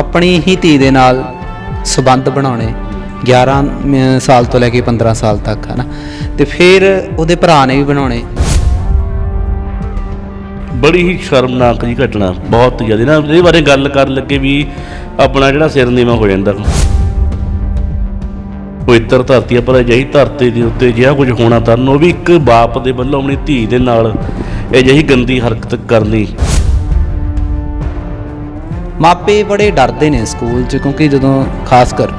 ਆਪਣੀ ਹੀ ਧੀ ਦੇ ਨਾਲ ਸਬੰਧ ਬਣਾਉਣੇ 11 ਸਾਲ ਤੋਂ ਲੈ ਕੇ 15 ਸਾਲ ਤੱਕ, ਹਨਾ? ਤੇ ਫਿਰ ਉਹਦੇ ਭਰਾ ਨੇ ਵੀ ਬਣਾਉਣੇ। ਬੜੀ ਹੀ ਸ਼ਰਮਨਾਕ ਜੀ ਘਟਨਾ, ਬਹੁਤ ਜ਼ਿਆਦਾ। ਨਾ ਇਹਦੇ ਬਾਰੇ ਗੱਲ ਕਰਨ ਲੱਗੇ ਵੀ ਆਪਣਾ ਜਿਹੜਾ ਸਿਰ ਨੀਵਾ ਹੋ ਜਾਂਦਾ। ਪਵਿੱਤਰ ਧਰਤੀ ਆ, ਪਰ ਅਜਿਹੀ ਧਰਤੀ ਦੇ ਉੱਤੇ ਜਿਹੜਾ ਕੁਝ ਹੋਣਾ ਤਾਂ, ਉਹ ਵੀ ਇੱਕ ਬਾਪ ਦੇ ਵੱਲੋਂ ਆਪਣੀ ਧੀ ਦੇ ਨਾਲ ਅਜਿਹੀ ਗੰਦੀ ਹਰਕਤ ਕਰਨੀ। ਮਾਪੇ ਬੜੇ ਡਰਦੇ ਨੇ ਸਕੂਲ 'ਚ, ਕਿਉਂਕਿ ਜਦੋਂ ਖਾਸ ਕਰ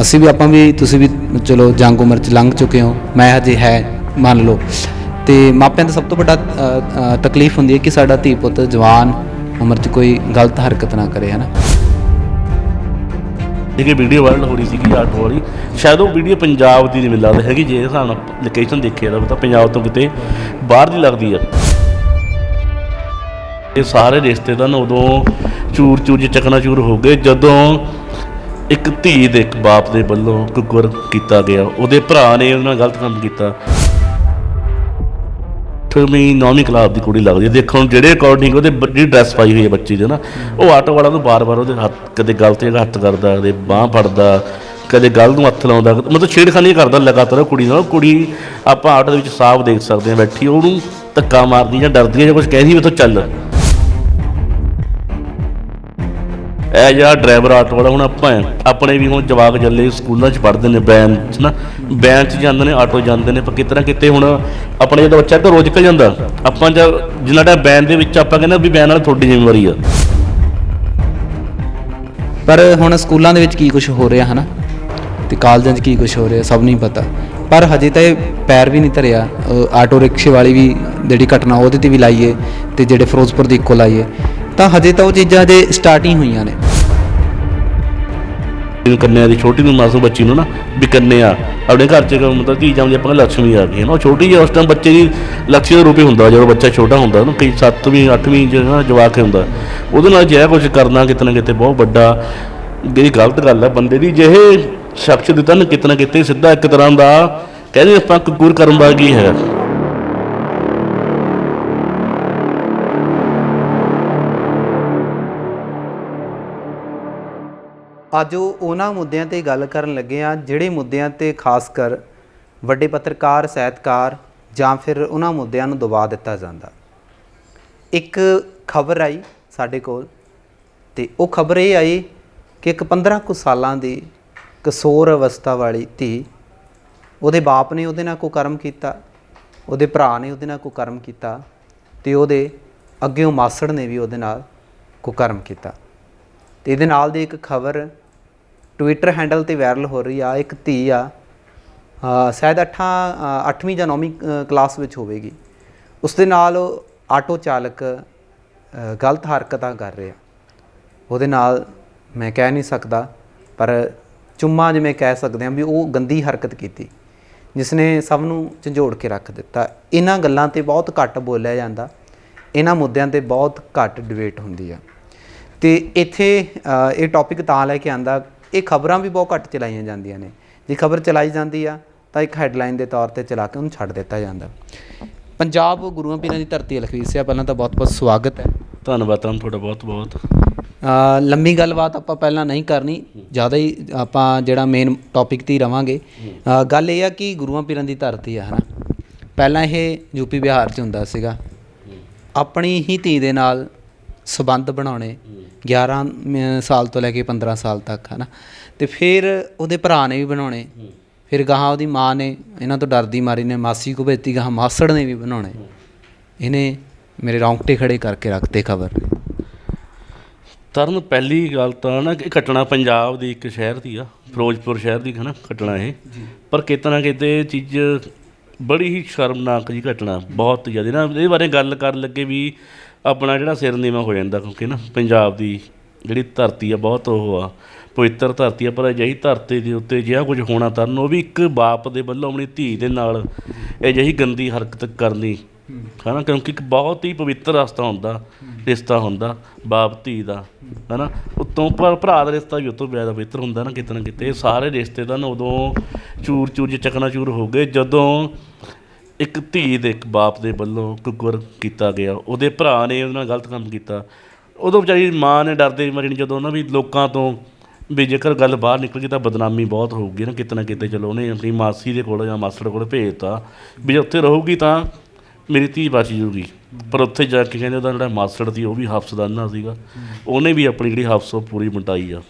ਅਸੀਂ ਵੀ, ਆਪਾਂ ਵੀ, ਤੁਸੀਂ ਵੀ, ਚਲੋ, ਜੰਗ ਉਮਰ 'ਚ ਲੰਘ ਚੁੱਕੇ ਹੋ, ਮੈਂ ਹਜੇ ਹੈ, ਮੰਨ ਲਓ। ਤੇ ਮਾਪਿਆਂ ਦਾ ਸਭ ਤੋਂ ਵੱਡਾ ਤਕਲੀਫ ਹੁੰਦੀ ਹੈ ਕਿ ਸਾਡਾ ਧੀ ਪੁੱਤ ਜਵਾਨ ਉਮਰ 'ਚ ਕੋਈ ਗਲਤ ਹਰਕਤ ਨਾ ਕਰੇ, ਹਨਾ? ਜਿਹੜੀ ਵੀਡੀਓ ਵਾਇਰਲ ਹੋ ਰਹੀ ਸੀਗੀ ਆਟੋ ਵਾਲੀ ਸ਼ਾਇਦ ਉਹ ਵੀਡੀਓ ਪੰਜਾਬ ਦੀ ਨਹੀਂ ਮੈਨੂੰ ਲੱਗਦਾ, ਹੈਗੀ, ਜੇ ਇਹ ਹਿਸਾਬ ਨਾਲ ਲੋਕੇਸ਼ਨ ਦੇਖਿਆ ਤਾਂ ਪੰਜਾਬ ਤੋਂ ਕਿਤੇ ਬਾਹਰ ਦੀ ਲੱਗਦੀ ਆ। ਇਹ ਸਾਰੇ ਰਿਸ਼ਤੇਦਾਰ ਨਾ ਉਦੋਂ ਚੂਰ ਚੂਰ ਚ ਚੱਕਣਾ ਚੂਰ ਹੋ ਗਏ, ਜਦੋਂ ਇੱਕ ਧੀ ਦੇ ਇੱਕ ਬਾਪ ਦੇ ਵੱਲੋਂ ਕੁਕਰ ਕੀਤਾ ਗਿਆ, ਉਹਦੇ ਭਰਾ ਨੇ ਉਹਨਾਂ ਨਾਲ ਗਲਤ ਕੰਮ ਕੀਤਾ। ਠਰਮੀ ਨੌਵੀਂ ਕਲਾਸ ਦੀ ਕੁੜੀ ਲੱਗਦੀ ਹੈ ਜਿਹੜੇ ਅਕੋਰਡਿੰਗ ਉਹਦੇ ਜਿਹੜੀ ਡਰੈਸ ਪਾਈ ਹੋਈ ਹੈ ਬੱਚੀ ਦੇ ਨਾ, ਉਹ ਆਟੋ ਵਾਲਾ ਨੂੰ ਬਾਰ-ਬਾਰ ਉਹਦੇ ਹੱਥ, ਕਦੇ ਗਲ ਤੇ ਹੱਥ ਕਰਦਾ, ਕਦੇ ਬਾਹ ਫੜਦਾ, ਕਦੇ ਗਲ ਨੂੰ ਹੱਥ ਲਾਉਂਦਾ, ਮਤਲਬ ਛੇੜਖਾਨੀ ਕਰਦਾ ਲਗਾਤਾਰ ਉਹ ਕੁੜੀ ਨਾਲ ਕੁੜੀ ਆਪਾਂ ਆਟੋ ਦੇ ਵਿੱਚ ਸਾਫ਼ ਦੇਖ ਸਕਦੇ ਹਾਂ ਬੈਠੀ, ਉਹਨੂੰ ਧੱਕਾ ਮਾਰਦੀ ਜਾਂ ਡਰਦੀ ਹੈ ਜਾਂ ਕੁਝ ਕਹਿੰਦੀ ਵੀ ਤੂੰ ਚੱਲ। ਇਹ ਜਿਹੜਾ ਡਰਾਈਵਰ ਆਟੋ ਵਾਲਾ ਹੁਣ ਆਪਾਂ ਹੈ, ਆਪਣੇ ਵੀ ਹੁਣ ਜਵਾਕ ਜੱਲੇ ਸਕੂਲਾਂ 'ਚ ਪੜ੍ਹਦੇ ਨੇ ਬੈਨ 'ਚ ਨਾ ਬੈਨ 'ਚ ਜਾਂਦੇ ਨੇ ਆਟੋ ਜਾਂਦੇ ਨੇ ਪਰ ਕਿਤੇ ਕਿਤੇ ਹੁਣ ਆਪਣੇ ਜਦੋਂ ਬੱਚਾ ਘਰੋਂ ਨਿਕਲ ਜਾਂਦਾ, ਆਪਾਂ ਜਦ ਜਿੰਨਾ ਟਾਈਮ ਬੈਨ ਦੇ ਵਿੱਚ ਆਪਾਂ ਕਹਿੰਦੇ ਵੀ ਬੈਨ ਨਾਲ ਤੁਹਾਡੀ ਜ਼ਿੰਮੇਵਾਰੀ ਆ। ਪਰ ਹੁਣ ਸਕੂਲਾਂ ਦੇ ਵਿੱਚ ਕੀ ਕੁਝ ਹੋ ਰਿਹਾ, ਹਨਾ? ਤੇ ਕਾਲਜਾਂ 'ਚ ਕੀ ਕੁਝ ਹੋ ਰਿਹਾ, ਸਭ ਨਹੀਂ ਪਤਾ। ਪਰ ਹਜੇ ਤਾਂ ਇਹ ਪੈਰ ਵੀ ਨਹੀਂ ਧਰਿਆ ਆਟੋ ਰਿਕਸ਼ੇ ਵਾਲੀ ਵੀ ਜਿਹੜੀ ਘਟਨਾ, ਉਹਦੇ ਤੇ ਵੀ ਲਾਈਏ, ਤੇ ਜਿਹੜੇ ਫਿਰੋਜ਼ਪੁਰ ਦੀ ਇੱਕੋ ਲਾਈਏ। ਤਾਂ ਹਜੇ ਤਾਂ ਉਹ ਚੀਜ਼ਾਂ ਜੇ ਸਟਾਰਟ ਹੋਈਆਂ ਨੇ। ਜਿਹਨੂੰ ਦੀ ਛੋਟੀ ਨੂੰ ਮਾਸੂਮ ਬੱਚੀ ਨੂੰ ਨਾ, ਵੀ ਕੰਨਿਆ, ਆਪਣੇ ਘਰ ਚ ਮਤਲਬ ਧੀ ਜਾਂਦੀ ਆਪਾਂ ਲక్ష్ਮੀ ਆ ਗਈ ਨਾ। ਉਹ ਛੋਟੀ ਜਿਹੀ ਉਸ ਟਾਈਮ ਬੱਚੇ ਦੀ ਲక్ష్ਮੀ ਦਾ ਰੂਪ ਹੁੰਦਾ ਜਦੋਂ ਬੱਚਾ ਛੋਟਾ ਹੁੰਦਾ ਨਾ ਕਈ 7ਵੀਂ 8ਵੀਂ ਜਿਹੜਾ ਜਵਾਕ ਹੁੰਦਾ। ਉਹਦੇ ਨਾਲ ਜਿਹੜਾ ਕੁਝ ਕਰਨਾ ਕਿਤਨਾ ਕਿਤੇ ਬਹੁਤ ਵੱਡਾ, ਜਿਹੜੀ ਗਲਤ ਗੱਲ ਹੈ ਬੰਦੇ ਦੀ ਜਿਹੇ ਸ਼ਖਸ ਦਿੱਤਾ ਨਾ ਕਿਤਨਾ ਕਿਤੇ ਸਿੱਧਾ ਇੱਕ ਤਰ੍ਹਾਂ ਦਾ, ਕਹਿੰਦੇ ਆਪਾਂ ਕਕੂਰ ਕਰਨ ਦਾ ਕੀ ਹੈ। ਅੱਜ ਉਹਨਾਂ ਮੁੱਦਿਆਂ ਤੇ ਗੱਲ ਕਰਨ ਲੱਗੇ ਆ, ਜਿਹੜੇ ਮੁੱਦਿਆਂ ਤੇ ਖਾਸ ਕਰ ਵੱਡੇ ਪੱਤਰਕਾਰ, ਸਾਹਿਤਕਾਰ ਜਾਂ ਫਿਰ ਉਹਨਾਂ ਮੁੱਦਿਆਂ ਨੂੰ ਦਬਾ ਦਿੱਤਾ ਜਾਂਦਾ। ਇੱਕ ਖਬਰ ਆਈ ਸਾਡੇ ਕੋਲ ਤੇ ਉਹ ਖਬਰ ਇਹ ਆਈ ਕਿ ਇੱਕ 15 ਕੁ ਸਾਲਾਂ ਦੀ ਕਸੋਰ ਅਵਸਥਾ ਵਾਲੀ ਧੀ, ਉਹਦੇ ਬਾਪ ਨੇ ਉਹਦੇ ਨਾਲ ਕੁਕਰਮ ਕੀਤਾ, ਉਹਦੇ ਭਰਾ ਨੇ ਉਹਦੇ ਨਾਲ ਕੁਕਰਮ ਕੀਤਾ ਤੇ ਉਹਦੇ ਅੱਗੇੋਂ ਮਾਸੜ ਨੇ ਵੀ ਉਹਦੇ ਨਾਲ ਕੁਕਰਮ ਕੀਤਾ। ਤੇ ਇਹਦੇ ਨਾਲ ਦੀ ਇੱਕ ਖਬਰ ਟਵਿੱਟਰ ਹੈਂਡਲ ਤੇ ਵਾਇਰਲ ਹੋ ਰਹੀ ਆ, ਇੱਕ ਧੀ ਆ। ਸ਼ਾਇਦ 8 8ਵੀਂ ਜਾਂ 9ਵੀਂ ਕਲਾਸ ਵਿੱਚ ਹੋਵੇਗੀ। ਉਸ ਦੇ ਨਾਲ ਆਟੋ ਚਾਲਕ ਗਲਤ ਹਰਕਤਾਂ ਕਰ ਰਿਹਾ। ਉਹਦੇ ਨਾਲ ਮੈਂ ਕਹਿ ਨਹੀਂ ਸਕਦਾ, ਪਰ ਚੁੰਮਾ ਜਿਵੇਂ ਕਹਿ ਸਕਦੇ ਹਾਂ ਵੀ ਉਹ ਗੰਦੀ ਹਰਕਤ ਕੀਤੀ ਜਿਸ ਨੇ ਸਭ ਨੂੰ ਝੰਜੋੜ ਕੇ ਰੱਖ ਦਿੱਤਾ। ਇਹਨਾਂ ਗੱਲਾਂ ਤੇ ਬਹੁਤ ਘੱਟ ਬੋਲਿਆ ਜਾਂਦਾ। ਇਹਨਾਂ ਮੁੱਦਿਆਂ ਤੇ ਬਹੁਤ ਘੱਟ ਡਿਬੇਟ ਹੁੰਦੀ ਆ। ਤੇ ਇੱਥੇ ਇਹ ਟੌਪਿਕ ਤਾਂ ਲੈ ਕੇ ਆਂਦਾ ਇਹ ਖਬਰਾਂ ਵੀ ਬਹੁਤ ਘੱਟ ਚਲਾਈਆਂ ਜਾਂਦੀਆਂ ਨੇ। ਜੇ ਖਬਰ ਚਲਾਈ ਜਾਂਦੀ ਆ ਤਾਂ ਇੱਕ ਹੈਡਲਾਈਨ ਦੇ ਤੌਰ ਤੇ ਚਲਾ ਕੇ ਉਹਨੂੰ ਛੱਡ ਦਿੱਤਾ ਜਾਂਦਾ। ਪੰਜਾਬ ਗੁਰੂਆਂ ਪੀਰਾਂ ਦੀ ਧਰਤੀ ਹੈ ਲਖਵੀਰ ਸਿਆ ਪਹਿਲਾਂ ਤਾਂ ਬਹੁਤ-ਬਹੁਤ ਸਵਾਗਤ ਹੈ। ਧੰਨਵਾਦ ਤੁਹਾਨੂੰ ਤੁਹਾਡਾ ਬਹੁਤ ਬਹੁਤ। ਅ, ਲੰਮੀ ਗੱਲਬਾਤ ਆਪਾਂ ਪਹਿਲਾਂ ਨਹੀਂ ਕਰਨੀ ਜ਼ਿਆਦਾ ਹੀ ਆਪਾਂ ਜਿਹੜਾ ਮੇਨ ਟੌਪਿਕ ਤੇ ਹੀ ਰਵਾਂਗੇ। ਗੱਲ ਇਹ ਆ ਕਿ ਗੁਰੂਆਂ ਪੀਰਾਂ ਦੀ ਧਰਤੀ ਆ ਹਨਾ। ਪਹਿਲਾਂ ਇਹ ਯੂਪੀ ਬਿਹਾਰ 'ਚ ਹੁੰਦਾ ਸੀਗਾ। ਆਪਣੀ ਹੀ ਧੀ ਦੇ ਨਾਲ ਸਬੰਧ ਬਣਾਉਣੇ 11 ਮ- ਸਾਲ ਤੋਂ ਲੈ ਕੇ 15 ਸਾਲ ਤੱਕ ਹਨਾ? ਤੇ ਫਿਰ ਉਹਦੇ ਭਰਾ ਨੇ ਵੀ ਬਣਾਉਣੇ। ਫਿਰ ਗਾਹਾਂ ਉਹਦੀ ਮਾਂ ਨੇ ਇਹਨਾਂ ਤੋਂ ਡਰਦੀ ਮਾਰੀ ਨੇ ਮਾਸੀ ਕੋ ਭੇਜਤੀ ਗਾਹਾਂ ਮਾਸੜ ਨੇ ਵੀ ਬਣਾਉਣੇ। ਇਹਨੇ ਮੇਰੇ ਰੌਂਗਟੇ ਖੜੇ ਕਰਕੇ ਰੱਖਤੇ ਖਬਰ। ਤਰਨ ਪਹਿਲੀ ਗੱਲ ਤਾਂ ਨਾ ਕਿ ਘਟਨਾ ਪੰਜਾਬ ਦੀ ਇੱਕ ਸ਼ਹਿਰ ਦੀ ਆ ਫਿਰੋਜ਼ਪੁਰ ਸ਼ਹਿਰ ਦੀ ਹੈ ਨਾ ਘਟਨਾ ਇਹ। ਪਰ ਕਿਤੇ ਨਾ ਕਿਤੇ ਚੀਜ਼ ਬੜੀ ਹੀ ਸ਼ਰਮਨਾਕ ਜੀ ਘਟਨਾ, ਬਹੁਤ ਜ਼ਿਆਦਾ। ਨਾ, ਇਹਦੇ ਬਾਰੇ ਗੱਲ ਕਰਨ ਲੱਗੇ ਵੀ ਆਪਣਾ ਜਿਹੜਾ ਸਿਰ ਨੀਵਾ ਹੋ ਜਾਂਦਾ, ਕਿਉਂਕਿ ਨਾ ਪੰਜਾਬ ਦੀ ਜਿਹੜੀ ਧਰਤੀ ਆ, ਬਹੁਤ ਉਹ ਆ, ਪਵਿੱਤਰ ਧਰਤੀ ਆ, ਪਰ ਅਜਿਹੀ ਧਰਤੀ ਦੇ ਉੱਤੇ ਜਿਹੜਾ ਕੁਝ ਹੋਣਾ ਤਰਨ ਉਹ ਵੀ ਇੱਕ ਬਾਪ ਦੇ ਵੱਲੋਂ ਆਪਣੀ ਧੀ ਦੇ ਨਾਲ ਅਜਿਹੀ ਗੰਦੀ ਹਰਕਤ ਕਰਨੀ ਹਨਾ, ਕਿਉਂਕਿ ਇੱਕ ਬਹੁਤ ਹੀ ਪਵਿੱਤਰ ਰਸਤਾ ਹੁੰਦਾ, ਰਿਸ਼ਤਾ ਹੁੰਦਾ, ਬਾਪ, ਧੀ ਦਾ, ਹਨਾ। ਉਤੋਂ ਪਰ ਭਰਾ ਦਾ ਰਿਸ਼ਤਾ ਵੀ ਉਤੋਂ ਜ਼ਿਆਦਾ ਪਵਿੱਤਰ ਹੁੰਦਾ ਨਾ, ਕਿਤੇ ਨਾ ਕਿਤੇ। ਸਾਰੇ ਰਿਸ਼ਤੇਦਾਰ ਨਾ ਉਦੋਂ ਚੂਰ ਚੂਰ ਚ ਚੱਕਣਾ ਚੂਰ ਹੋ ਗਏ, ਜਦੋਂ ਇੱਕ ਧੀ ਦੇ, ਇੱਕ ਬਾਪ ਦੇ ਵੱਲੋਂ ਕੁਕਰ ਕੀਤਾ ਗਿਆ, ਉਹਦੇ ਭਰਾ ਨੇ ਉਹਦੇ ਨਾਲ ਗਲਤ ਕੰਮ ਕੀਤਾ। ਉਦੋਂ ਵਿਚਾਰੀ ਮਾਂ ਨੇ ਡਰਦੇ ਮਰੀ ਨਹੀਂ ਜਦੋਂ ਨਾ ਵੀ ਲੋਕਾਂ ਤੋਂ ਵੀ ਜੇਕਰ ਗੱਲ ਬਾਹਰ ਨਿਕਲ ਗਈ ਤਾਂ ਬਦਨਾਮੀ ਬਹੁਤ ਹੋਊਗੀ ਨਾ, ਕਿਤੇ ਨਾ ਕਿਤੇ। ਚਲੋ ਉਹਨੇ ਆਪਣੀ ਮਾਸੀ ਦੇ ਕੋਲ ਜਾਂ ਮਾਸੜ ਕੋਲ ਭੇਜਤਾ, ਵੀ ਜੇ ਉੱਥੇ ਰਹੂਗੀ ਤਾਂ ਮੇਰੀ ਧੀ ਬਚ ਜੂਗੀ ਪਰ ਉੱਥੇ ਜਾ ਕੇ ਕਹਿੰਦੇ ਉਹਦਾ ਜਿਹੜਾ ਮਾਸੜ ਸੀ, ਉਹ ਵੀ ਹਫਸਦਾਨਾ ਸੀਗਾ। ਉਹਨੇ ਵੀ ਆਪਣੀ ਜਿਹੜੀ ਹਫਸ, ਉਹ ਪੂਰੀ ਮਿਟਾਈ ਆ।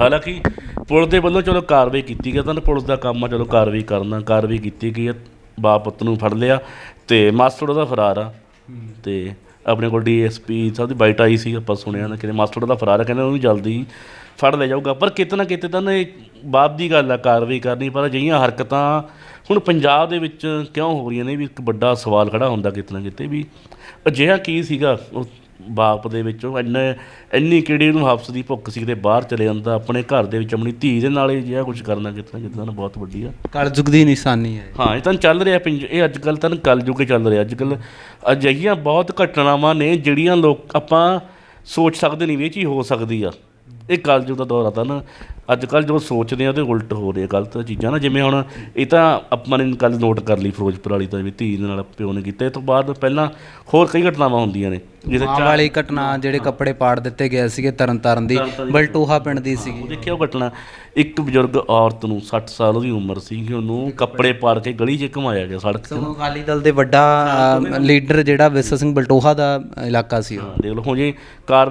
ਹਾਲਾਂਕਿ ਪੁਲਿਸ ਦੇ ਵੱਲੋਂ ਚਲੋ ਕਾਰਵਾਈ ਕੀਤੀ ਗਈ ਤਾਂ ਪੁਲਿਸ ਦਾ ਕੰਮ ਆ, ਚਲੋ ਕਾਰਵਾਈ ਕਰਨਾ, ਕਾਰਵਾਈ ਕੀਤੀ ਗਈ ਆ। ਬਾਪ ਪੁੱਤ ਨੂੰ ਫੜ ਲਿਆ ਤੇ ਮਾਸਟਰ ਉਹਦਾ ਫਰਾਰ ਆ। ਤੇ ਆਪਣੇ ਕੋਲ ਡੀਐਸਪੀ ਸਾਹਿਬ ਦੀ ਬਾਈਟ ਆਈ ਸੀ, ਆਪਾਂ ਸੁਣਿਆ ਨਾ ਕਿ ਮਾਸਟਰ ਉਹਦਾ ਫਰਾਰ ਆ, ਕਹਿੰਦੇ ਉਹਨੂੰ ਜਲਦੀ ਫੜ ਲਿਆ ਜਾਊਗਾ। ਪਰ ਕਿਤੇ ਨਾ ਕਿਤੇ ਤਾਂ ਨਾ ਇਹ ਬਾਪ ਦੀ ਗੱਲ ਆ, ਕਾਰਵਾਈ ਕਰਨੀ, ਪਰ ਅਜਿਹੀਆਂ ਹਰਕਤਾਂ ਹੁਣ ਪੰਜਾਬ ਦੇ ਵਿੱਚ ਕਿਉਂ ਹੋ ਰਹੀਆਂ ਨੇ ਵੀ ਇੱਕ ਵੱਡਾ ਸਵਾਲ ਖੜਾ ਹੁੰਦਾ ਕਿਤੇ ਨਾ ਕਿਤੇ ਵੀ ਅਜਿਹਾ ਕੀ ਸੀਗਾ? ਉਹ ਬਾਪ ਦੇ ਵਿੱਚ ਉਹ ਇੰਨੇ ਇੰਨੀ ਕਿਹੜੀ ਨੂੰ ਹਫਸ ਦੀ ਭੁੱਖ ਸੀ ਕਿਤੇ ਬਾਹਰ ਚਲੇ ਜਾਂਦਾ ਆਪਣੇ ਘਰ ਦੇ ਵਿੱਚ ਆਪਣੀ ਧੀ ਦੇ ਨਾਲ ਹੀ ਜਿਹਾ ਕੁਝ ਕਰਨਾ ਕਿਤੇ ਨਾ ਕਿਤੇ ਤਾਂ ਬਹੁਤ ਵੱਡੀ ਆ। ਕਲਯੁਗ ਦੀ ਨਿਸ਼ਾਨੀ ਹੈ। ਹਾਂ ਇਹ ਤਾਂ ਚੱਲ ਰਿਹਾ ਪਿੰਜ ਇਹ ਅੱਜ ਕੱਲ ਤਾਂ ਕਲਯੁੱਗ ਹੀ ਚੱਲ ਰਿਹਾ। ਅੱਜ ਕੱਲ ਅਜਿਹੀਆਂ ਬਹੁਤ ਘਟਨਾਵਾਂ ਨੇ ਜਿਹੜੀਆਂ ਲੋਕ ਆਪਾਂ ਸੋਚ ਸਕਦੇ ਨਹੀਂ ਵੀ ਇਹ ਚੀਜ਼ ਹੋ ਸਕਦੀ ਆ। ਇਹ ਕਲਯੁੱਗ ਦਾ ਦੌਰ ਆ ਤਾਂ ਨਾ ਅੱਜ ਕੱਲ ਜੋ ਸੋਚਦੇ ਆ ਉਹਦੇ ਉਲਟ ਹੋ ਰਿਹਾ ਗਲਤ ਚੀਜ਼ਾਂ ਨਾ ਜਿਵੇਂ ਹੁਣ ਇਹ ਤਾਂ ਆਪਾਂ ਨੇ ਕੱਲ ਨੋਟ ਕਰ ਲਈ ਫਿਰੋਜ਼ਪੁਰ ਵਾਲੀ ਤਾਂ ਵੀ ਧੀ ਦੇ ਨਾਲ ਪਿਓ ਨੇ ਕੀਤਾ ਇਹ ਤੋਂ ਬਾਅਦ ਪਹਿਲਾਂ ਹੋਰ ਕਈ ਘਟਨਾਵਾਂ ਹੁੰਦੀਆਂ ਨੇ ਜਿਹਦੇ ਮਾਂ ਵਾਲੀ ਘਟਨਾ ਜਿਹੜੇ ਕੱਪੜੇ ਪਾੜ ਦਿੱਤੇ ਗਏ ਸੀਗੇ ਤਰਨਤਾਰਨ ਦੀ ਬਲਟੋਹਾ ਪਿੰਡ ਦੀ ਸੀਗੀ। ਉਹ ਦੇਖਿਆ ਉਹ ਘਟਨਾ ਇੱਕ ਬਜ਼ੁਰਗ ਔਰਤ ਨੂੰ 60 ਸਾਲ ਉਹਦੀ ਉਮਰ ਸੀਗੀ ਉਹਨੂੰ ਕੱਪੜੇ ਪਾੜ ਕੇ ਗਲੀ 'ਚ ਘੁਮਾਇਆ ਗਿਆ ਸੜਕ 'ਤੇ ਅਕਾਲੀ ਦਲ ਦੇ ਵੱਡਾ ਲੀਡਰ ਜਿਹੜਾ ਵਿਸਾ ਸਿੰਘ ਬਲਟੋਹਾ ਦਾ ਇਲਾਕਾ ਸੀ ਉਹ। ਦੇਖ ਲਓ ਜੇ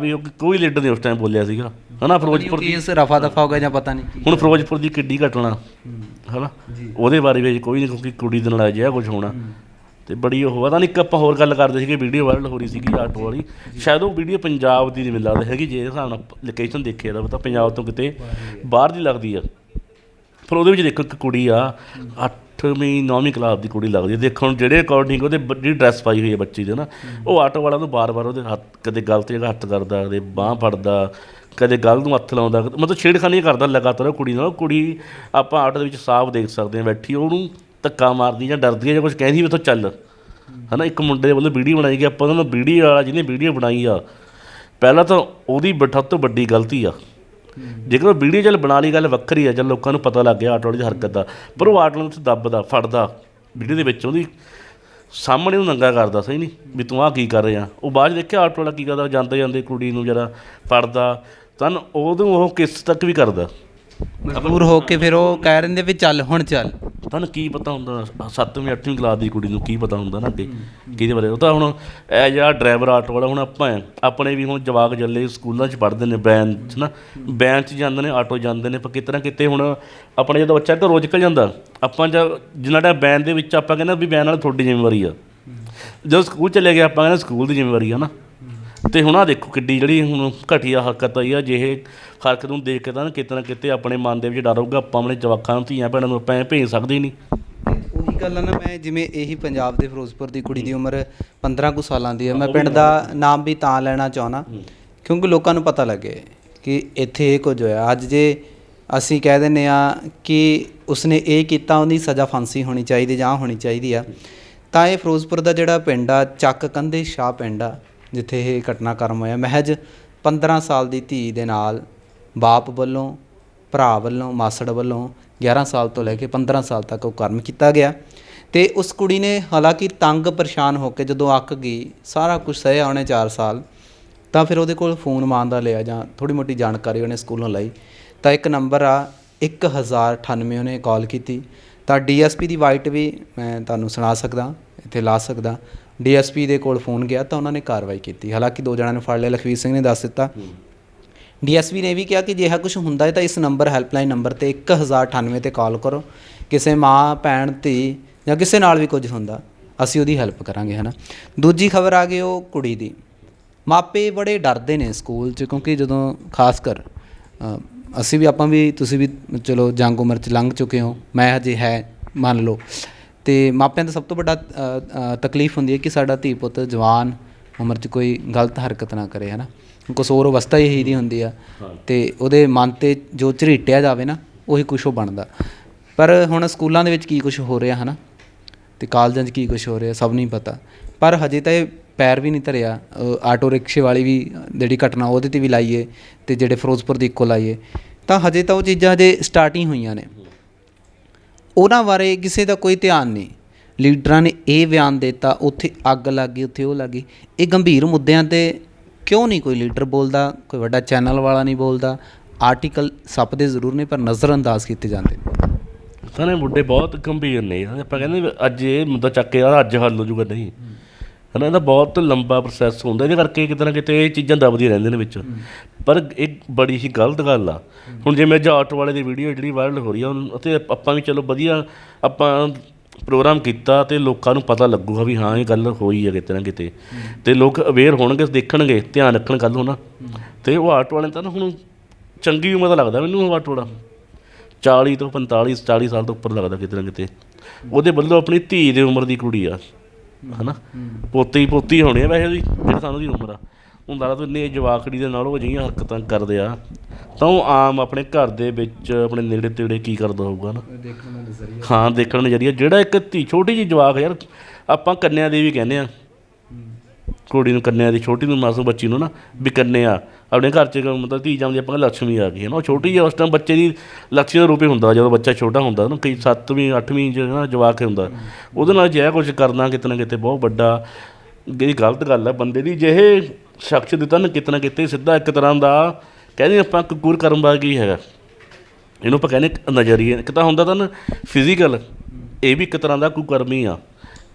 ਹੋ ਗਈ, ਕੋਈ ਲੀਡਰ ਨਹੀਂ ਉਸ ਟਾਈਮ ਬੋਲਿਆ ਸੀਗਾ। ਹਨਾ ਫਿਰੋਜ਼ਪੁਰ ਦੀ ਕੇਸ ਰਫਾ ਦਫਾ ਹੋ ਗਿਆ ਜਾਂ ਪਤਾ ਨਹੀਂ ਹੁਣ ਫਿਰੋਜ਼ਪੁਰ ਦੀ ਕਿੱਡੀ ਘਟਨਾ ਹਨਾ? ਉਹਦੇ ਬਾਰੇ ਵਿੱਚ ਕੋਈ ਨਹੀਂ ਕਿਉਂਕਿ ਕੁੜੀ ਦੇ ਨਾਲ ਅਜਿਹਾ ਕੁਝ ਹੋਣਾ। ਤੇ ਬੜੀ ਉਹ ਪਤਾ ਨਹੀਂ ਇੱਕ ਆਪਾਂ ਹੋਰ ਗੱਲ ਕਰਦੇ ਸੀਗੇ ਵੀਡੀਓ ਵਾਇਰਲ ਹੋ ਰਹੀ ਸੀਗੀ ਆਟੋ ਵਾਲੀ। ਸ਼ਾਇਦ ਉਹ ਵੀਡੀਓ ਪੰਜਾਬ ਦੀ ਨਹੀਂ ਮੈਨੂੰ ਲੱਗਦਾ ਹੈਗੀ ਜੇ ਹਿਸਾਬ ਨਾਲ ਲੋਕੇਸ਼ਨ ਦੇਖਿਆ ਤਾਂ ਪਤਾ ਪੰਜਾਬ ਤੋਂ ਕਿਤੇ ਬਾਹਰ ਦੀ ਲੱਗਦੀ ਆ। ਪਰ ਉਹਦੇ ਵਿੱਚ ਦੇਖੋ ਇੱਕ ਕੁੜੀ ਆ 8ਵੀਂ 9ਵੀਂ ਕਲਾਸ ਦੀ ਕੁੜੀ ਲੱਗਦੀ ਹੈ ਦੇਖੋ ਜਿਹੜੇ ਅਕੋਰਡਿੰਗ ਉਹਦੇ ਜਿਹੜੀ ਡਰੈਸ ਪਾਈ ਹੋਈ ਹੈ ਬੱਚੀ ਦੇ ਨਾ ਉਹ ਆਟੋ ਵਾਲਾ ਨੂੰ ਬਾਰ-ਬਾਰ ਉਹਦੇ ਹੱਥ ਕਦੇ ਗਲਤ ਜਗ੍ਹਾ ਹੱਥ ਕਰਦਾ ਕਦੇ ਬਾਹ ਫੜਦਾ ਕਦੇ ਗੱਲ ਨੂੰ ਹੱਥ ਲਾਉਂਦਾ, ਮਤਲਬ ਛੇੜਖਾਨੀ ਕਰਦਾ ਲਗਾਤਾਰ ਉਹ ਕੁੜੀ ਨਾਲ ਉਹ ਕੁੜੀ ਆਪਾਂ ਆਟੋ ਦੇ ਵਿੱਚ ਸਾਫ਼ ਦੇਖ ਸਕਦੇ ਹਾਂ, ਬੈਠੀ, ਉਹਨੂੰ ਧੱਕਾ ਮਾਰਦੀ ਜਾਂ ਡਰਦੀ ਹੈ ਜਾਂ ਕੁਝ ਕਹਿੰਦੀ ਵੀ ਇੱਥੋਂ ਚੱਲ। ਹਨਾ, ਇੱਕ ਮੁੰਡੇ ਦੇ ਵੱਲੋਂ ਵੀਡੀਓ ਬਣਾਈ ਗਈ, ਆਪਾਂ ਉਹਨਾਂ ਨੂੰ ਵੀਡੀਓ ਵਾਲਾ ਜਿਹਨੇ ਵੀਡੀਓ ਬਣਾਈ ਆ, ਪਹਿਲਾਂ ਤਾਂ ਉਹਦੀ ਬਠਾ ਤੋਂ ਵੱਡੀ ਗਲਤੀ ਆ। ਜੇਕਰ ਉਹ ਵੀਡੀਓ ਚੱਲ ਬਣਾ ਲਈ, ਗੱਲ ਵੱਖਰੀ ਆ ਜਦ ਲੋਕਾਂ ਨੂੰ ਪਤਾ ਲੱਗ ਗਿਆ ਆਟੋ ਵਾਲੀ ਦੀ ਹਰਕਤ ਦਾ, ਪਰ ਉਹ ਆਟੋ ਨੂੰ ਉੱਥੇ ਦੱਬਦਾ, ਫੜਦਾ, ਵੀਡੀਓ ਦੇ ਵਿੱਚ ਉਹਦੀ ਸਾਹਮਣੇ ਨੂੰ ਨੰਗਾ ਕਰਦਾ, ਸਹੀ ਨਹੀਂ ਵੀ ਤੂੰ ਆਹ ਕੀ ਕਰ ਰਿਹਾ? ਉਹ ਬਾਅਦ 'ਚ ਦੇਖਿਆ ਆਟੋ ਵਾਲਾ ਕੀ ਕਰਦਾ ਜਾਂਦੇ ਜਾਂਦੇ ਕੁੜੀ ਨੂੰ ਜਰਾ ਫੜਦਾ ਤਾਂ ਉਹਨੂੰ ਉਹ ਕਿਸ ਤੱਕ ਵੀ ਕਰਦਾ। ਮਜਬੂਰ ਹੋ ਕੇ ਫਿਰ ਉਹ ਕਹਿ ਰਹਿੰਦੇ ਵੀ ਚੱਲ ਹੁਣ ਚੱਲ। ਤੁਹਾਨੂੰ ਕੀ ਪਤਾ ਹੁੰਦਾ 7ਵੀਂ 8ਵੀਂ ਕਲਾਸ ਦੀ ਕੁੜੀ ਨੂੰ ਕੀ ਪਤਾ ਹੁੰਦਾ ਨਾ ਅੱਗੇ ਕਿਹਦੇ ਬਾਰੇ। ਉਹ ਤਾਂ ਹੁਣ ਇਹ ਜਿਹੜਾ ਡਰਾਈਵਰ ਆਟੋ ਵਾਲਾ ਹੁਣ ਆਪਾਂ ਆਪਣੇ ਵੀ ਹੁਣ ਜਵਾਕ ਜੱਲੇ ਸਕੂਲਾਂ 'ਚ ਪੜ੍ਹਦੇ ਨੇ ਬੈਨ 'ਚ ਨਾ ਬੈਨ 'ਚ ਜਾਂਦੇ ਨੇ ਆਟੋ ਜਾਂਦੇ ਨੇ ਪਰ ਕਿਤੇ ਨਾ ਕਿਤੇ ਹੁਣ ਆਪਣੇ ਜਦੋਂ ਬੱਚਾ ਘਰੋਂ ਨਿਕਲ ਜਾਂਦਾ ਆਪਾਂ ਜਦ ਜਿੰਨਾ ਟਾਈਮ ਬੈਨ ਦੇ ਵਿੱਚ ਆਪਾਂ ਕਹਿੰਦੇ ਵੀ ਬੈਨ ਨਾਲ ਤੁਹਾਡੀ ਜ਼ਿੰਮੇਵਾਰੀ ਆ। ਜਦੋਂ ਸਕੂਲ ਚਲੇ ਗਏ ਆਪਾਂ ਕਹਿੰਦੇ ਸਕੂਲ ਦੀ ਜ਼ਿੰਮੇਵਾਰੀ ਆ ਨਾ। ਤੇ ਹੁਣ ਆ ਦੇਖੋ ਕਿੱਡੀ ਜਿਹੜੀ ਹੁਣ ਘਟੀਆ ਹਰਕਤ ਆਈ ਆ ਜਿਹੇ ਹਰਕਤ ਨੂੰ ਦੇਖ ਕੇ ਤਾਂ ਕਿਤੇ ਨਾ ਕਿਤੇ ਆਪਣੇ ਮਨ ਦੇ ਵਿੱਚ ਡਰ ਹੋਊਗਾ ਆਪਾਂ ਆਪਣੇ ਜਵਾਕਾਂ ਨੂੰ ਧੀਆਂ ਭੈਣਾਂ ਨੂੰ ਆਪਾਂ ਐਂ ਭੇਜ ਸਕਦੇ ਨਹੀਂ। ਉਹੀ ਗੱਲ ਆ ਨਾ ਮੈਂ ਜਿਵੇਂ ਇਹੀ ਪੰਜਾਬ ਦੇ ਫਿਰੋਜ਼ਪੁਰ ਦੀ ਕੁੜੀ ਦੀ ਉਮਰ 15 ਕੁ ਸਾਲਾਂ ਦੀ ਹੈ ਮੈਂ ਪਿੰਡ ਦਾ ਨਾਮ ਵੀ ਤਾਂ ਲੈਣਾ ਚਾਹਣਾ ਕਿਉਂਕਿ ਲੋਕਾਂ ਨੂੰ ਪਤਾ ਲੱਗੇ ਕਿ ਇੱਥੇ ਇਹ ਕੁਝ ਹੋਇਆ। ਅੱਜ ਜੇ ਅਸੀਂ ਕਹਿ ਦਿੰਨੇ ਆ ਕਿ ਉਸਨੇ ਇਹ ਕੀਤਾ ਉਹਦੀ ਸਜ਼ਾ ਫਾਂਸੀ ਹੋਣੀ ਚਾਹੀਦੀ ਜਾਂ ਹੋਣੀ ਚਾਹੀਦੀ ਆ ਤਾਂ ਇਹ ਫਿਰੋਜ਼ਪੁਰ ਦਾ ਜਿਹੜਾ ਪਿੰਡ ਆ ਚੱਕ ਕੰਦੇ ਸ਼ਾਹ ਪਿੰਡ ਆ ਜਿੱਥੇ ਇਹ ਘਟਨਾਕ੍ਰਮ ਹੋਇਆ। ਮਹਿਜ 15 ਸਾਲ ਦੀ ਧੀ ਦੇ ਨਾਲ ਬਾਪ ਵੱਲੋਂ, ਭਰਾ ਵੱਲੋਂ, ਮਾਸੜ ਵੱਲੋਂ 11 ਸਾਲ ਤੋਂ ਲੈ ਕੇ 15 ਸਾਲ ਤੱਕ ਉਹ ਕਰਮ ਕੀਤਾ ਗਿਆ। ਤੇ ਉਸ ਕੁੜੀ ਨੇ ਹਾਲਾਂਕਿ ਤੰਗ ਪਰੇਸ਼ਾਨ ਹੋ ਕੇ ਜਦੋਂ ਅੱਕ ਗਈ, ਸਾਰਾ ਕੁਝ ਸਹਿਆ ਉਹਨੇ 4 ਸਾਲ, ਤਾਂ ਫਿਰ ਉਹਦੇ ਕੋਲ ਫੋਨ ਮਾਨ ਦਾ ਲਿਆ ਜਾਂ ਥੋੜੀ ਮੋਟੀ ਜਾਣਕਾਰੀ ਉਹਨੇ ਸਕੂਲੋਂ ਲਈ। ਤਾਂ ਇੱਕ ਨੰਬਰ ਆ 1098 ਉਹਨੇ ਕਾਲ ਕੀਤੀ। ਤਾਂ ਡੀਐਸਪੀ ਦੀ ਵਾਈਟ ਵੀ ਮੈਂ ਤੁਹਾਨੂੰ ਸੁਣਾ ਸਕਦਾ, ਇੱਥੇ ਲਾ ਸਕਦਾ। ਡੀਐਸਪੀ ਦੇ ਕੋਲ ਫੋਨ ਗਿਆ ਤਾਂ ਉਹਨਾਂ ਨੇ ਕਾਰਵਾਈ ਕੀਤੀ। ਹਾਲਾਂਕਿ ਦੋ ਜਣਾਂ ਨੂੰ ਫੜ ਲਿਆ ਲਖਵੀਰ ਸਿੰਘ ਨੇ ਦੱਸ ਦਿੱਤਾ। ਡੀਐਸਪੀ ਨੇ ਵੀ ਕਿਹਾ ਕਿ ਜੇ ਇਹ ਕੁਝ ਹੁੰਦਾ ਹੈ ਤਾਂ ਇਸ ਨੰਬਰ ਹੈਲਪਲਾਈਨ ਨੰਬਰ ਤੇ 1098 ਤੇ ਕਾਲ ਕਰੋ। ਕਿਸੇ ਮਾਂ ਭੈਣ ਧੀ ਜਾਂ ਕਿਸੇ ਨਾਲ ਵੀ ਕੁਝ ਹੁੰਦਾ ਅਸੀਂ ਉਹਦੀ ਹੈਲਪ ਕਰਾਂਗੇ ਹਨਾ? ਦੂਜੀ ਖਬਰ ਆ ਗਈ ਉਹ ਕੁੜੀ ਦੀ। ਮਾਪੇ ਬੜੇ ਡਰਦੇ ਨੇ ਸਕੂਲ 'ਚ ਕਿਉਂਕਿ ਜਦੋਂ ਖਾਸ ਕਰ ਅਸੀਂ ਵੀ ਆਪਾਂ ਵੀ ਤੁਸੀਂ ਵੀ ਚਲੋ ਜੰਗ ਉਮਰ 'ਚ ਲੰਘ ਚੁੱਕੇ ਹੋ ਮੈਂ ਹਜੇ ਹੈ ਮੰਨ ਲਓ। ਤੇ ਮਾਪਿਆਂ ਦਾ ਸਭ ਤੋਂ ਵੱਡਾ ਤਕਲੀਫ ਹੁੰਦੀ ਹੈ ਕਿ ਸਾਡਾ ਧੀ ਪੁੱਤ ਜਵਾਨ ਉਮਰ 'ਚ ਕੋਈ ਗਲਤ ਹਰਕਤ ਨਾ ਕਰੇ ਹਨਾ ਕਸੂਰ ਅਵਸਥਾ ਹੀ ਇਹੀ ਦੀ ਹੁੰਦੀ ਆ ਤੇ ਉਹਦੇ ਮਨ ਤੇ ਜੋ ਝਰੀਟਿਆ ਜਾਵੇ ਨਾ ਉਹੀ ਕੁਛ ਉਹ ਬਣਦਾ। ਪਰ ਹੁਣ ਸਕੂਲਾਂ ਦੇ ਵਿੱਚ ਕੀ ਕੁਝ ਹੋ ਰਿਹਾ ਹਨਾ ਤੇ ਕਾਲਜਾਂ 'ਚ ਕੀ ਕੁਝ ਹੋ ਰਿਹਾ ਸਭ ਨਹੀਂ ਪਤਾ। ਪਰ ਹਜੇ ਤਾਂ ਇਹ ਪੈਰ ਵੀ ਨਹੀਂ ਧਰਿਆ ਆਟੋ ਰਿਕਸ਼ੇ ਵਾਲੀ ਵੀ ਜਿਹੜੀ ਘਟਨਾ ਉਹਦੇ ਤੇ ਵੀ ਲਾਈਏ ਤੇ ਜਿਹੜੇ ਫਿਰੋਜ਼ਪੁਰ ਦੀ ਇੱਕੋ ਲਾਈਏ। ਤਾਂ ਹਜੇ ਤਾਂ ਉਹ ਚੀਜ਼ਾਂ ਹਜੇ ਸਟਾਰਟ ਹੀ ਹੋਈਆਂ ਨੇ। ਉਹਨਾਂ ਬਾਰੇ ਕਿਸੇ ਦਾ ਕੋਈ ਧਿਆਨ ਨਹੀਂ। ਲੀਡਰਾਂ ਨੇ ਇਹ ਬਿਆਨ ਦਿੱਤਾ, ਉੱਥੇ ਅੱਗ ਲੱਗ ਗਈ, ਉੱਥੇ ਉਹ ਲੱਗ ਗਈ। ਇਹ ਗੰਭੀਰ ਮੁੱਦਿਆਂ ਤੇ ਕਿਉਂ ਨਹੀਂ ਕੋਈ ਲੀਡਰ ਬੋਲਦਾ, ਕੋਈ ਵੱਡਾ ਚੈਨਲ ਵਾਲਾ ਨਹੀਂ ਬੋਲਦਾ? ਆਰਟੀਕਲ ਸੱਪ ਦੇ ਜ਼ਰੂਰ ਨੇ, ਪਰ ਨਜ਼ਰਅੰਦਾਜ਼ ਕੀਤੇ ਜਾਂਦੇ ਨੇ। ਤਾਂ ਮੁੱਦੇ ਬਹੁਤ ਗੰਭੀਰ ਨੇ। ਆਪਾਂ ਕਹਿੰਦੇ ਅੱਜ ਇਹ ਮੁੱਦਾ ਚੱਕ ਕੇ ਯਾਰ ਅੱਜ ਹੱਲ ਹੋ ਜੂਗਾ ਨਹੀਂ। ਹਨਾ, ਇਹਦਾ ਬਹੁਤ ਲੰਬਾ ਪ੍ਰੋਸੈਸ ਹੁੰਦਾ, ਇਹਦੇ ਕਰਕੇ ਕਿਤੇ ਨਾ ਕਿਤੇ ਇਹ ਚੀਜ਼ਾਂ ਦਬਦੀਆਂ ਰਹਿੰਦੀਆਂ ਨੇ ਵਿੱਚ। ਪਰ ਇਹ ਬੜੀ ਹੀ ਗਲਤ ਗੱਲ ਆ। ਹੁਣ ਜਿਵੇਂ ਅੱਜ ਆਟੋ ਵਾਲੇ ਦੀ ਵੀਡੀਓ ਜਿਹੜੀ ਵਾਇਰਲ ਹੋ ਰਹੀ ਆ ਅਤੇ ਆਪਾਂ ਵੀ ਚਲੋ ਵਧੀਆ ਆਪਾਂ ਪ੍ਰੋਗਰਾਮ ਕੀਤਾ ਤੇ ਲੋਕਾਂ ਨੂੰ ਪਤਾ ਲੱਗੂਗਾ ਵੀ ਹਾਂ, ਇਹ ਗੱਲ ਹੋਈ ਹੈ ਕਿਤੇ ਨਾ ਕਿਤੇ। ਤੇ ਲੋਕ ਅਵੇਅਰ ਹੋਣਗੇ, ਦੇਖਣਗੇ, ਧਿਆਨ ਰੱਖਣ ਗੱਲ ਨੂੰ ਨਾ। ਤੇ ਉਹ ਆਟੋ ਵਾਲੇ ਤਾਂ ਨਾ ਹੁਣ ਚੰਗੀ ਉਮਰ ਦਾ ਲੱਗਦਾ ਮੈਨੂੰ ਉਹ ਆਟੋ ਵਾਲਾ। 40 ਤੋਂ 45 40 ਸਾਲ ਤੋਂ ਉੱਪਰ ਲੱਗਦਾ ਕਿਤੇ ਨਾ ਕਿਤੇ। ਉਹਦੇ ਵੱਲੋਂ ਆਪਣੀ ਧੀ ਦੀ ਉਮਰ ਦੀ ਕੁੜੀ ਆ। ਹਨਾ? ਪੋਤੀ ਪੋਤੀ ਹੋਣੀ ਆ ਵੈਸੇ ਉਹਦੀ ਜਿਹੜੀ ਸਾਨੂੰ ਦੀ ਉਮਰ ਆ। ਹੁੰਦਾ ਤਾਂ ਇੰਨੇ ਜਵਾਕੜੀ ਦੇ ਨਾਲ ਉਹ ਅਜਿਹੀਆਂ ਹਰਕਤਾਂ ਕਰਦੇ ਆ। ਤਾਂ ਉਹ ਆਮ ਆਪਣੇ ਘਰ ਦੇ ਵਿੱਚ ਆਪਣੇ ਨੇੜੇ ਤੇੜੇ ਕੀ ਕਰਦਾ ਹੋਊਗਾ ਨਾ? ਦੇਖਣ ਦਾ ਨਜ਼ਰੀਆ। ਹਾਂ ਦੇਖਣ ਦਾ ਨਜ਼ਰੀਆ। ਜਿਹੜਾ ਇੱਕ ਧੀ ਛੋਟੀ ਜਿਹੀ ਜਵਾਕ ਯਾਰ ਆਪਾਂ ਕੰਨਿਆ ਦੇਵੀ ਕਹਿੰਦੇ ਆ। ਕੁੜੀ ਨੂੰ ਕੰਨਿਆ ਦੀ ਛੋਟੀ ਨੂੰ ਮਾਸੂਮ ਬੱਚੀ ਨੂੰ ਨਾ ਵੀ ਕੰਨਿਆ ਆਪਣੇ ਘਰ 'ਚ ਮਤਲਬ ਧੀ ਜਾਂਦੀ ਆਪਾਂ ਲక్ష్ਮੀ ਆ ਗਈ ਹੈ ਨਾ। ਉਹ ਛੋਟੀ ਹੈ ਉਸ ਟਾਈਮ ਬੱਚੇ ਦੀ ਲక్ష్ਮੀ ਦਾ ਰੂਪ ਹੀ ਹੁੰਦਾ ਜਦੋਂ ਬੱਚਾ ਛੋਟਾ ਹੁੰਦਾ ਨਾ, ਕਈ 7ਵੀਂ 8ਵੀਂ ਜਿਹੜਾ ਜਵਾਕ ਹੁੰਦਾ। ਉਹਦੇ ਨਾਲ ਜੇ ਕੁਝ ਕਰਨਾ ਕਿਤਨਾ ਕਿਤੇ ਬਹੁਤ ਵੱਡਾ, ਜਿਹੜੀ ਗਲਤ ਗੱਲ ਹੈ ਬੰਦੇ ਦੀ ਜੇ ਸ਼ਖਸ ਦਿੱਤਾ ਨਾ ਕਿਤਨਾ ਕਿਤੇ ਸਿੱਧਾ ਇੱਕ ਤਰ੍ਹਾਂ ਦਾ ਕਹਿੰਦੇ ਆਪਾਂ ਕੂਰ ਕਰਮ ਬਾਗ ਹੀ ਹੈਗਾ। ਇਹਨੂੰ ਆਪਾਂ ਕਹਿੰਦੇ ਨਜ਼ਰੀਏ, ਇੱਕ ਤਾਂ ਹੁੰਦਾ ਤਾਂ ਨਾ ਫਿਜ਼ੀਕਲ ਇਹ ਵੀ ਇੱਕ ਤਰ੍ਹਾਂ ਦਾ ਕੁਕਰਮ ਹੀ ਆ।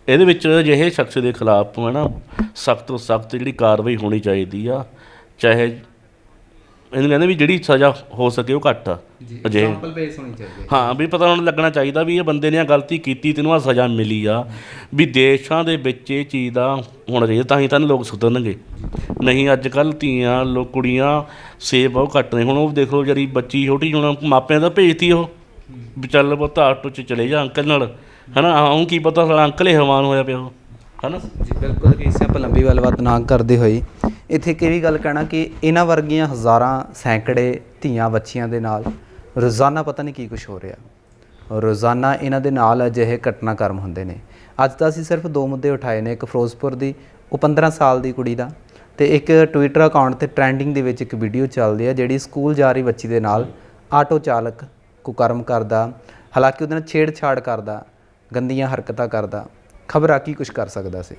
ਇਹਦੇ ਵਿੱਚ ਜਿਹੇ ਸ਼ਖਸ ਦੇ ਖਿਲਾਫ ਹੈ ਨਾ ਸਖਤ ਤੋਂ ਸਖਤ ਜਿਹੜੀ ਕਾਰਵਾਈ ਹੋਣੀ ਚਾਹੀਦੀ ਆ, ਚਾਹੇ ਇਹਨੂੰ ਕਹਿੰਦੇ ਵੀ ਜਿਹੜੀ ਸਜ਼ਾ ਹੋ ਸਕੇ ਉਹ ਘੱਟ ਆ ਅਜਿਹੇ ਐਗਜ਼ਾਮਪਲ ਬੇਸ ਹੋਣੀ ਚਾਹੀਦੀ ਹਾਂ। ਵੀ ਪਤਾ ਉਹਨਾਂ ਨੂੰ ਲੱਗਣਾ ਚਾਹੀਦਾ ਵੀ ਇਹ ਬੰਦੇ ਨੇ ਆਹ ਗਲਤੀ ਕੀਤੀ ਤੈਨੂੰ ਆ ਸਜ਼ਾ ਮਿਲੀ ਆ। ਵੀ ਦੇਸ਼ਾਂ ਦੇ ਵਿੱਚ ਇਹ ਚੀਜ਼ ਦਾ ਹੋਣਾ ਚਾਹੀਦਾ ਤਾਂ ਹੀ ਤਾਂ ਲੋਕ ਸੁਧਰਨਗੇ। ਨਹੀਂ ਅੱਜ ਕੱਲ ਧੀਆਂ ਲੋਕ ਕੁੜੀਆਂ ਸੇਵ ਬਹੁਤ ਘੱਟ ਨੇ। ਹੁਣ ਉਹ ਦੇਖ ਲਓ ਜਿਹੜੀ ਬੱਚੀ ਛੋਟੀ ਹੁਣ ਮਾਪਿਆਂ ਦਾ ਭੇਜਤੀ ਉਹ। ਵੀ ਚੱਲ ਪੁੱਤ ਆਟੋ 'ਚ ਚਲੇ ਜਾ ਅੰਕਲ ਨਾਲ। ਹਨਾ ਆਉਂ ਕੀ ਪਤਾ ਸਾਲਾ ਅੰਕਲ ਹੀ ਹਵਾਨ ਹੋਇਆ ਪਿਆ ਉਹ। ਹਨਾ? ਜੀ ਬਿਲਕੁਲ ਕਿ ਇਸੇ ਆਪਾਂ ਲੰਬੀ ਗੱਲਬਾਤ ਨਾ ਕਰਦੇ ਹੋਏ ਇੱਥੇ ਇੱਕ ਇਹ ਵੀ ਗੱਲ ਕਹਿਣਾ ਕਿ ਇਹਨਾਂ ਵਰਗੀਆਂ ਹਜ਼ਾਰਾਂ ਸੈਂਕੜੇ ਧੀਆਂ ਬੱਚੀਆਂ ਦੇ ਨਾਲ ਰੋਜ਼ਾਨਾ ਪਤਾ ਨਹੀਂ ਕੀ ਕੁਝ ਹੋ ਰਿਹਾ। ਰੋਜ਼ਾਨਾ ਇਹਨਾਂ ਦੇ ਨਾਲ ਅਜਿਹੇ ਘਟਨਾਕ੍ਰਮ ਹੁੰਦੇ ਨੇ। ਅੱਜ ਤਾਂ ਅਸੀਂ ਸਿਰਫ ਦੋ ਮੁੱਦੇ ਉਠਾਏ ਨੇ, ਇੱਕ ਫਿਰੋਜ਼ਪੁਰ ਦੀ, ਉਹ 15 ਸਾਲ ਦੀ ਕੁੜੀ ਦਾ ਤੇ ਇੱਕ ਟਵਿੱਟਰ ਅਕਾਊਂਟ ਤੇ ਟ੍ਰੈਂਡਿੰਗ ਦੇ ਵਿੱਚ ਇੱਕ ਵੀਡੀਓ ਚੱਲਦੀ ਹੈ ਜਿਹੜੀ ਸਕੂਲ ਜਾ ਰਹੀ ਬੱਚੀ ਦੇ ਨਾਲ ਆਟੋ ਚਾਲਕ ਕੁਕਰਮ ਕਰਦਾ, ਹਾਲਾਂਕਿ ਉਹਦੇ ਨਾਲ ਛੇੜਛਾੜ ਕਰਦਾ, ਗੰਦੀਆਂ ਹਰਕਤਾਂ ਕਰਦਾ। ਖਬਰ ਆ ਕੀ ਕੁਝ ਕਰ ਸਕਦਾ ਸੀ?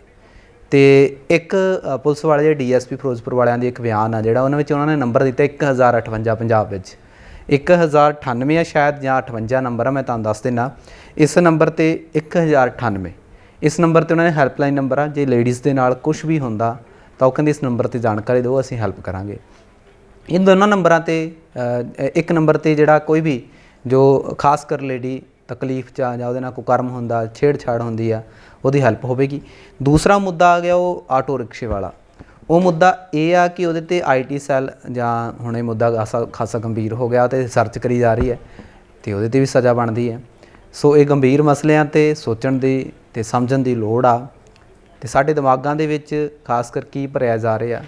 ਤੇ ਇੱਕ ਪੁਲਿਸ ਵਾਲੇ ਜਿਹੜੇ ਡੀਐਸਪੀ ਫਿਰੋਜ਼ਪੁਰ ਵਾਲਿਆਂ ਦੀ ਇੱਕ ਬਿਆਨ ਆ ਜਿਹੜਾ, ਉਹਨਾਂ ਵਿੱਚ ਉਹਨਾਂ ਨੇ ਨੰਬਰ ਦਿੱਤਾ 1058 ਪੰਜਾਬ ਵਿੱਚ। 1098 ਆ ਸ਼ਾਇਦ ਜਾਂ 58 ਨੰਬਰ ਆ, ਮੈਂ ਤੁਹਾਨੂੰ ਦੱਸ ਦਿੰਨਾ। ਇਸ ਨੰਬਰ ਤੇ 1098 ਇਸ ਨੰਬਰ ਤੇ ਉਹਨਾਂ ਨੇ ਹੈਲਪਲਾਈਨ ਨੰਬਰ ਆ, ਜੇ ਲੇਡੀਜ਼ ਦੇ ਨਾਲ ਕੁਝ ਵੀ ਹੁੰਦਾ, ਤਾਂ ਉਹ ਕਹਿੰਦੇ ਇਸ ਨੰਬਰ ਤੇ ਜਾਣਕਾਰੀ ਦਿਓ, ਅਸੀਂ ਹੈਲਪ ਕਰਾਂਗੇ। ਇਹ ਦੋਨਾਂ ਨੰਬਰਾਂ ਤੇ ਇੱਕ ਨੰਬਰ ਤੇ ਜਿਹੜਾ ਕੋਈ ਵੀ, ਜੋ ਖਾਸ ਕਰ ਲੇਡੀ ਤਕਲੀਫ ਚ ਆ ਜਾਂ ਉਹਦੇ ਨਾਲ ਕੋਈ ਕਰਮ ਹੁੰਦਾ, ਛੇੜਛਾੜ ਹੁੰਦੀ ਆ, ਉਹਦੀ ਹੈਲਪ ਹੋਵੇਗੀ। ਦੂਸਰਾ ਮੁੱਦਾ ਆ ਗਿਆ ਉਹ ਆਟੋ ਰਿਕਸ਼ੇ ਵਾਲਾ। ਉਹ ਮੁੱਦਾ ਇਹ ਆ ਕਿ ਉਹਦੇ ਤੇ ਆਈਟੀ ਸੈੱਲ ਜਾਂ ਹੁਣ ਇਹ ਮੁੱਦਾ ਖਾਸਾ ਖਾਸਾ ਗੰਭੀਰ ਹੋ ਗਿਆ ਤੇ ਸਰਚ ਕਰੀ ਜਾ ਰਹੀ ਹੈ ਤੇ ਉਹਦੇ ਤੇ ਵੀ ਸਜ਼ਾ ਬਣਦੀ ਹੈ। ਸੋ ਇਹ ਗੰਭੀਰ ਮਸਲਿਆਂ ਤੇ ਸੋਚਣ ਦੀ ਤੇ ਸਮਝਣ ਦੀ ਲੋੜ ਆ ਤੇ ਸਾਡੇ ਦਿਮਾਗਾਂ ਦੇ ਵਿੱਚ ਖਾਸ ਕਰ ਕੀ ਭਰਿਆ ਜਾ ਰਿਹਾ,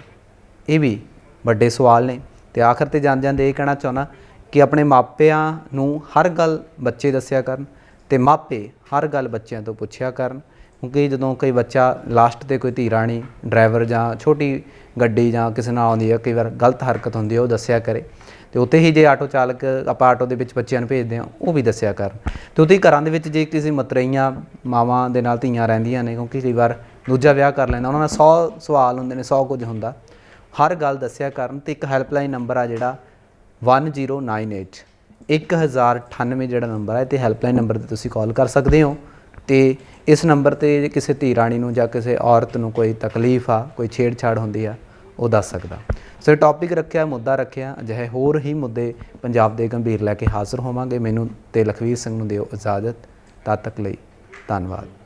ਇਹ ਵੀ ਵੱਡੇ ਸਵਾਲ ਨੇ। ਤੇ ਆਖਰ ਤੇ ਜਾਂਦੇ ਜਾਂਦੇ ਇਹ ਕਹਿਣਾ ਚਾਹੁੰਦਾ ਕਿ ਆਪਣੇ ਮਾਪਿਆਂ ਨੂੰ ਹਰ ਗੱਲ ਬੱਚੇ ਦੱਸਿਆ ਕਰਨ ਤੇ ਮਾਪੇ ਹਰ ਗੱਲ ਬੱਚਿਆਂ ਤੋਂ ਪੁੱਛਿਆ ਕਰਨ, ਕਿਉਂਕਿ ਜਦੋਂ ਕੋਈ ਬੱਚਾ ਲਾਸਟ ਤੇ ਕੋਈ ਧੀ ਰਾਣੀ ਡਰਾਈਵਰ ਜਾਂ ਛੋਟੀ ਗੱਡੀ ਜਾਂ ਕਿਸੇ ਨਾਲ ਆਉਂਦੀ ਹੈ ਕਈ ਵਾਰ ਗਲਤ ਹਰਕਤ ਹੁੰਦੀ ਹੈ ਉਹ ਦੱਸਿਆ ਕਰੇ। ਤੇ ਉੱਥੇ ਹੀ ਜੇ ਆਟੋ ਚਾਲਕ, ਆਪਾਂ ਆਟੋ ਦੇ ਵਿੱਚ ਬੱਚਿਆਂ ਨੂੰ ਭੇਜਦੇ ਹਾਂ, ਉਹ ਵੀ ਦੱਸਿਆ ਕਰਨ। ਤੇ ਉੱਥੇ ਹੀ ਘਰਾਂ ਦੇ ਵਿੱਚ ਜੇ ਕਿਸੇ ਮਤਰਈਆਂ ਮਾਵਾਂ ਦੇ ਨਾਲ ਧੀਆਂ ਰਹਿੰਦੀਆਂ ਨੇ, ਕਿਉਂਕਿ ਕਈ ਵਾਰ ਦੂਜਾ ਵਿਆਹ ਕਰ ਲੈਂਦਾ, ਉਹਨਾਂ ਨਾਲ 100 ਸਵਾਲ ਹੁੰਦੇ ਨੇ 100 ਕੁਝ ਹੁੰਦਾ। ਹਰ ਗੱਲ ਦੱਸਿਆ ਕਰਨ ਤੇ ਇੱਕ ਹੈਲਪਲਾਈਨ ਨੰਬਰ ਆ ਜਿਹੜਾ 1098 1098 ਜਿਹੜਾ ਨੰਬਰ ਹੈ ਤੇ ਹੈਲਪਲਾਈਨ ਨੰਬਰ ਤੇ ਤੁਸੀਂ ਕਾਲ ਕਰ ਸਕਦੇ ਹੋ। ਤੇ ਇਸ ਨੰਬਰ ਤੇ ਜੇ ਕਿਸੇ ਧੀ ਰਾਣੀ ਨੂੰ ਜਾਂ ਕਿਸੇ ਔਰਤ ਨੂੰ ਕੋਈ ਤਕਲੀਫ ਆ, ਕੋਈ ਛੇੜਛਾੜ ਹੁੰਦੀ ਆ, ਉਹ ਦੱਸ ਸਕਦਾ। ਸੋ ਟੌਪਿਕ ਰੱਖਿਆ, ਮੁੱਦਾ ਰੱਖਿਆ, ਅਜਿਹੇ ਹੋਰ ਹੀ ਮੁੱਦੇ ਪੰਜਾਬ ਦੇ ਗੰਭੀਰ ਲੈ ਕੇ ਹਾਜ਼ਰ ਹੋਵਾਂਗੇ। ਮੈਨੂੰ ਤੇ ਲਖਵੀਰ ਸਿੰਘ ਨੂੰ ਦਿਓ ਇਜਾਜ਼ਤ। ਤਦ ਤੱਕ ਲਈ ਧੰਨਵਾਦ।